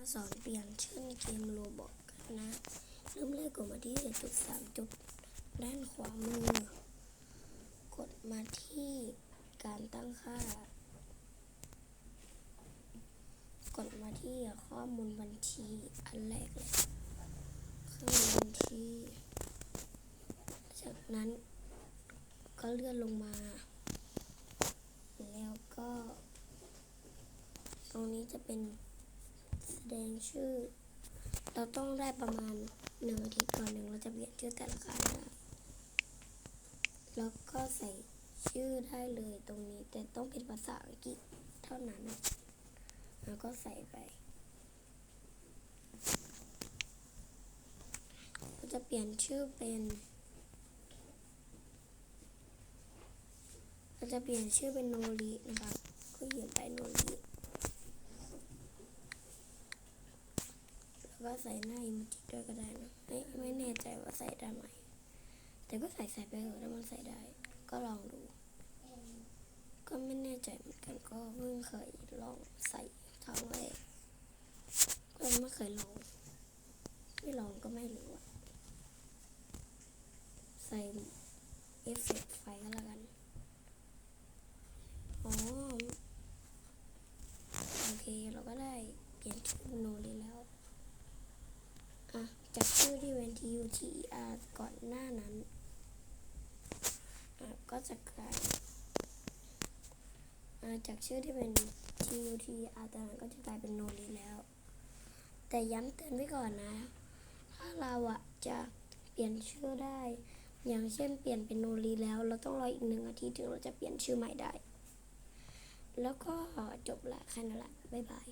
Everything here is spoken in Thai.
มาสอนเปลี่ยนชื่อเกมโรบอกกันนะ เริ่มแรกกดมาที่จุดสามจุดด้านขวามือ กดมาที่การตั้งค่า กดมาที่ข้อมูลบัญชีอันแรกเลยข้อมูลบัญชี จากนั้นก็เลื่อนลงมาแล้วก็ ตรงนี้จะเป็น ดงชื่อ เราต้องได้ประมาณหนึ่งอาทิตย์ก่อนหนึ่งเราจะเปลี่ยนชื่อแต่ละครั้งแล้วก็ใส่ชื่อได้เลยตรงนี้ แต่ต้องเป็นภาษาอังกฤษเท่านั้น แล้วก็ใส่ไปเราจะเปลี่ยนชื่อเป็นเราจะเปลี่ยนชื่อเป็นโนรินะครับ ก็เขียนไปโนริแล้ วก็ใส่หน้าอิมจิด้วยก็ได้นะไม่ไม่แน่ใจว่าใส่ได้ไหม แต่ก็ใส่ใส่ไปเถอะถ้ามันใส่ได้ ก็ลองดู ก็ไม่แน่ใจเหมือนกันก็เพิ่งเคยลองใส่ครั้งแรกก็ไม่เคยลอง ไม่ลองก็ไม่รู้อะใส่เอฟเฟกต์ไฟก็แล้วกันอ๋อโอเคเราก็ได้เปลี่ยนชื่อเป็นโนรีแล้วอะ จากชื่อที่เป็น T U T E R ก่อนหน้านั้น ก็จะกลายจากชื่อที่เป็น T U T E R ตอนนั้นก็จะกลายเป็นโนรีแล้ว แต่ย้ำเตือนไว้ก่อนนะ ถ้าเราอะจะเปลี่ยนชื่อได้ อย่างเช่นเปลี่ยนเป็นโนรีแล้ว เราต้องรออีกหนึ่งอาทิตย์ถึงเราจะเปลี่ยนชื่อใหม่ได้ แล้วก็จบละแค่นั้นแหละบ๊ายบาย